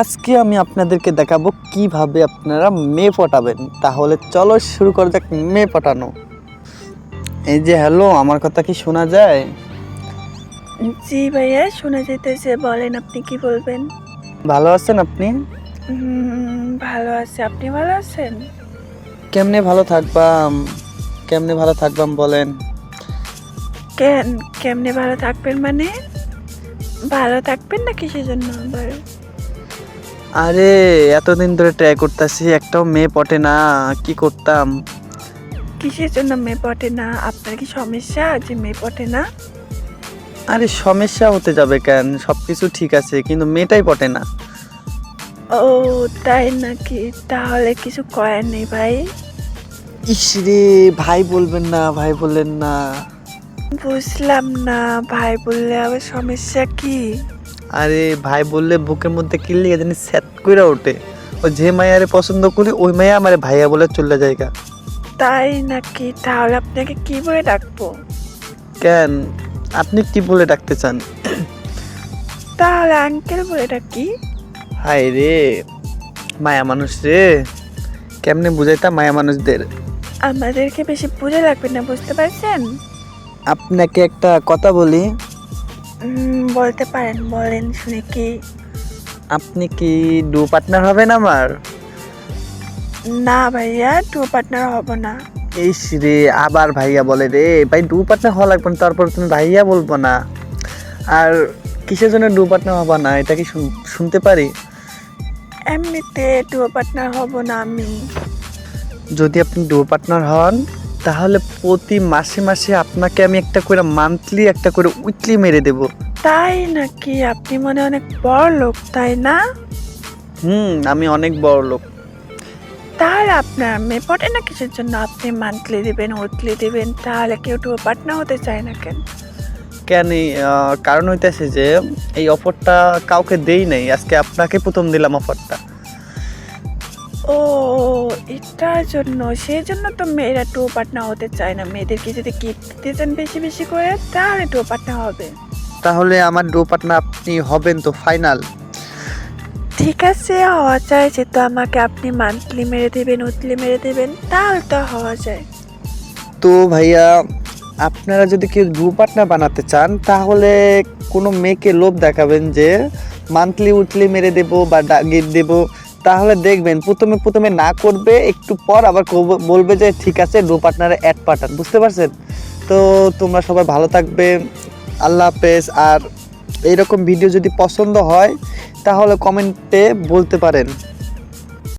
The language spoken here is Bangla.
আজকে আমি আপনাদেরকে দেখাবো কীভাবে আপনারা মেয়ে পটাবেন। তাহলে চলো শুরু করা যাক মেয়ে পটানো। এই যে হ্যালো আমার কথা কি শোনা যায়? জি ভাইয়া শোনা যেতেছে বলেন আপনি কি বলবেন? ভালো আছেন আপনি? ভালো আছে। আপনি ভালো আছেন? কেমনে ভালো থাকবাম? কেমনে ভালো থাকবাম বলেন? কেন কেমনে ভালো থাকবেন মানে? ভালো থাকবেন না কিসের জন্য আবার? আরে এতদিন ধরে ট্রাই করতেছি একটাও মেয়ে পটে না কি করতাম? কিসের জন্য মেয়ে পটে না? আপনার কি সমস্যা যে মেয়ে পটে না? আরে সমস্যা হতে যাবে কেন? সব কিছু ঠিক আছে কিন্তু মেয়েটাই পটে না। ও তাই নাকি? তাহলে কিছু করার নেই ভাই। ইস রে ভাই বলবেন না ভাই বললেন না। বুঝলাম না ভাই বললে আবার সমস্যা কি? আরে ভাই বললে বুকের মধ্যে কিনলে জানি স্যাট করে ওঠে। ও যে মায়ারে পছন্দ করি ওই মায়া আমার ভাইয়া বলে চলে জায়গা তাই নাকি? তাহলে আপনাকে কি বলে ডাকবো? কেন? আপনি কি বলে ডাকতে চান? তাহলে আঙ্কেল বলে ডাকি। হাই রে মায়া মানুষ রে। কেমনে বুঝাইতা মায়া মানুষদের? আমাদেরকে বেশি বুঝে লাগবে না বুঝতে পারছেন? আপনাকে একটা কথা বলি বলতে পারেন বলেন শুনে কি। আপনি কি ডু পার্টনার হবেন আমার? না ভাইয়া টু পার্টনার হব না। ইস রে আবার ভাইয়া বলে রে ভাই ডু পার্টনার হওয়া লাগবে না তারপর তুমি ভাইয়া বলব না। আর কিসের জন্য ডু পার্টনার হবা না এটা কি শুন- শুনতে পারি? এমনিতে টু পার্টনার হব না আমি। যদি আপনি ডু পার্টনার হন তাহলে প্রতি মাসে মাসে আপনাকে আমি একটা করে মান্থলি একটা করে উইকলি মেরে দেব। তাই নাকি? আপনি মনে অনেক বড় লোক তাই না? হুম আমি অনেক বড় লোক। তাহলে আপনার মেয়ে পটে না কিসের জন্য? আপনি মান্থলি দিবেন উইকলি দিবেন তাহলে কেউ টু পার্টনার হতে চায় না কেন? কেন কারণ হইতেছে যে এই অফারটা কাউকে দেই নাই। আজকে আপনাকে প্রথম দিলাম অফারটা ও এটার জন্য সেই জন্য তো মেয়েরা টু পার্টনার হতে চায় না। মেয়েদেরকে যদি গিফট দিতেন বেশি বেশি করে তাহলে টু পার্টনার হবে। তাহলে আমার ডু পার্টনার আপনি হবেন তো ফাইনাল ঠিক আছে হওয়া যায় যেহেতু আমাকে আপনি মান্থলি মেরে দেবেন উইকলি মেরে দেবেন তাহলে তো হওয়া যায়। তো ভাইয়া আপনারা যদি কেউ ডু পার্টনার বানাতে চান তাহলে কোনো মেয়েকে লোভ দেখাবেন যে মান্থলি উইকলি মেরে দেব বা গিফট দেব। তাহলে দেখবেন, প্রথমে প্রথমে না করবে, একটু পর আবার বলবে যে, ঠিক আছে ডো পার্টনারে অ্যাড পাঠান বুঝতে পারছেন? তো তোমরা সবাই ভালো থাকবে, আল্লাহ হাফেজ। আর এইরকম ভিডিও যদি পছন্দ হয়, তাহলে কমেন্টে বলতে পারেন।